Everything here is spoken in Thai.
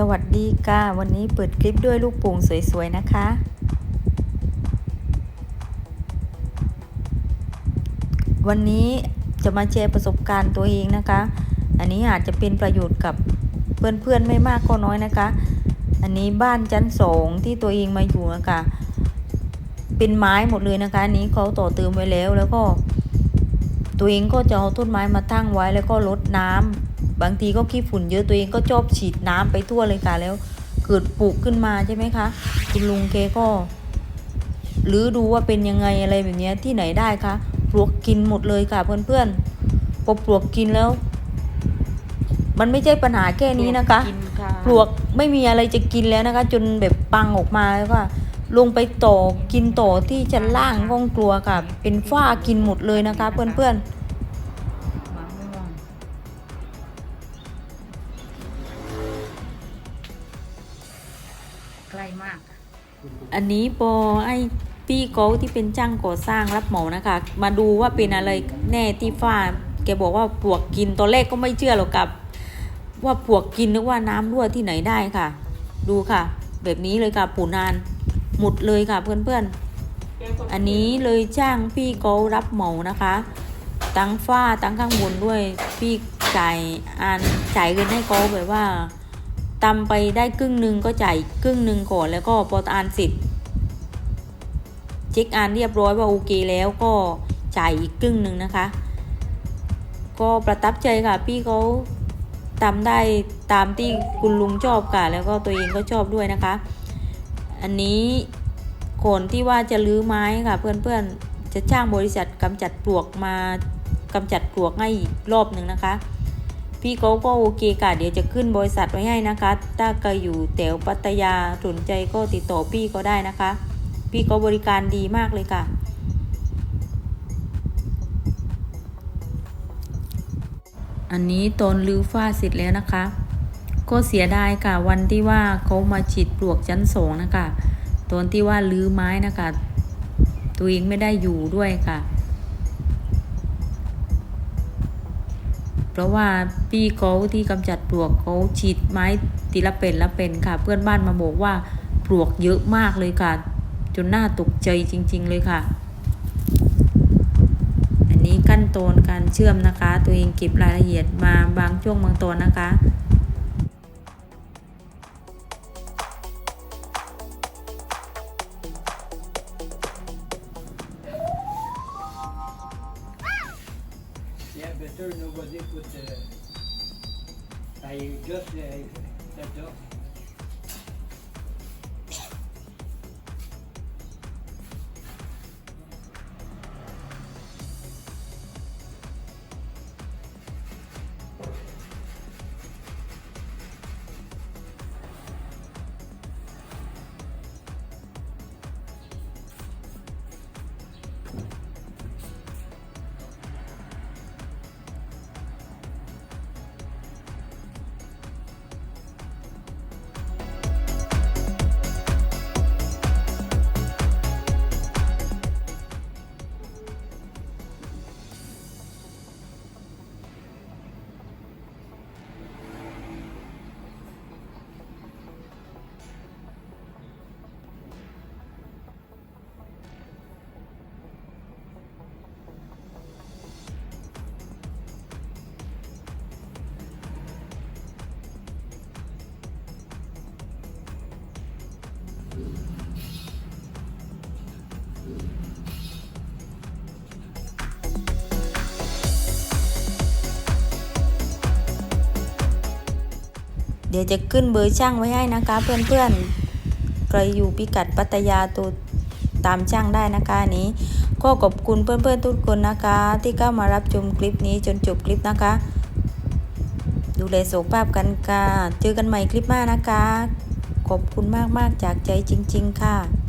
สวัสดีค่ะ วันนี้เปิดคลิปด้วยลูกโป่งสวยๆนะคะ วันนี้จะมาแชร์ประสบการณ์ตัวเองนะคะ อันนี้อาจจะเป็นประโยชน์กับเพื่อนๆไม่มากก็น้อยนะคะ อันนี้บ้านชั้นสองที่ตัวเองมาอยู่นะคะ เป็นไม้หมดเลยนะคะ อันนี้เขาต่อเติมไว้แล้วแล้วก็ ตัวเองก็จะเอาต้นไม้มาตั้งไว้แล้วก็รดน้ำบางทีก็ขี้ฝุ่นเยอะตัวเองก็ชอบฉีดน้ำไปทั่วเลยค่ะแล้ว เกิดปลูกขึ้นมาใช่ไหมคะ คุณลุงแกก็หรือดูว่าเป็นยังไงอะไรแบบเนี้ยที่ไหนได้คะปลวกกินหมดเลยค่ะเพื่อนๆพอปลวกกินแล้ว มันไม่ใช่ปัญหาแค่นี้นะคะกินค่ะปลวกไม่มีอะไรจะกินแล้วนะคะ จนแบบปังออกมาแล้วก็ ลงไปต่อกินต่อที่ชั้นล่างห้องครัวค่ะ เป็นฝ้ากินหมดเลยนะคะ เพื่อนๆมะม่วงใกล้มาก อันนี้พอไอ้พี่เขาที่เป็นจ้างก่อสร้างรับเหมานะคะ มาดูว่าเป็นอะไรแน่ที่ฝ้า แกบอกว่าปลวกกินตอนแรกก็ไม่เชื่อหรอกกับ ว่าปลวกกินนึกว่าน้ำรั่วที่ไหนได้ค่ะ ดูค่ะ แบบนี้เลยค่ะปูนาน หมดเลยค่ะเพื่อนๆ อันนี้เลยจ้างพี่เขารับเหมานะคะ ตั้งฝ้าตั้งข้างบนด้วยพี่จ่ายอันจ่ายเงินให้เขาแบบว่าตำไปได้ครึ่งหนึ่งก็จ่ายครึ่งหนึ่งก่อนแล้วก็พออ่านเสร็จเช็คอ่านเรียบร้อยว่าโอเคแล้วก็จ่ายอีกครึ่งหนึ่งนะคะ ก็ประทับใจค่ะพี่เขาทำได้ตามที่คุณลุงชอบค่ะแล้วก็ตัวเองก็ชอบด้วยนะคะ อันนี้คนที่ว่าจะลื้อไม้ค่ะเพื่อนๆจะจ้างบริษัทกำจัดปลวกมากำจัดปลวกให้อีกรอบหนึ่งนะคะ พี่เขาก็โอเคค่ะเดี๋ยวจะขึ้นบริษัทไว้ให้นะคะ ถ้าใครอยู่แถวปัตยาสนใจก็ติดต่อพี่ก็ได้นะคะ พี่เขาบริการดีมากเลยค่ะอันนี้ตอนรื้อฝ้าเสร็จแล้วนะคะ ก็เสียดายค่ะวันที่ว่าเขามาฉีดปลวกชั้นสองนะคะตอนที่ว่ารื้อไม้นะคะ ตัวเองไม่ได้อยู่ด้วยค่ะ เพราะว่าพี่เขาที่กำจัดปลวกเขาฉีดไม้ทีละเป็นละเป็นค่ะ เพื่อนบ้านมาบอกว่าปลวกเยอะมากเลยค่ะ จนหน่าตกใจจริง ๆ เลยค่ะ อันนี้ขั้นตอนการเชื่อมนะคะ ตัวเองเก็บรายละเอียดมาบางช่วงบางตอนนะคะ Yeah, but better nobody put the. I just uh, set up. ดี๋ยวจะขึ้นเบอร์ช่างไว้ให้นะคะ เพื่อนๆใครอยู่พิกัดปัตยาตัวตามช่างได้นะคะนนี้ก็ขอบคุณเพื่อนๆทุกคนนะคะ ที่เข้ามารับชมคลิปนี้จนจบคลิปนะคะ ดูแลสุขภาพกันค่ะเจอกันใหม่คลิปหน้านะคะ ขอบคุณมากๆจากใจจริง ๆ ค่ะ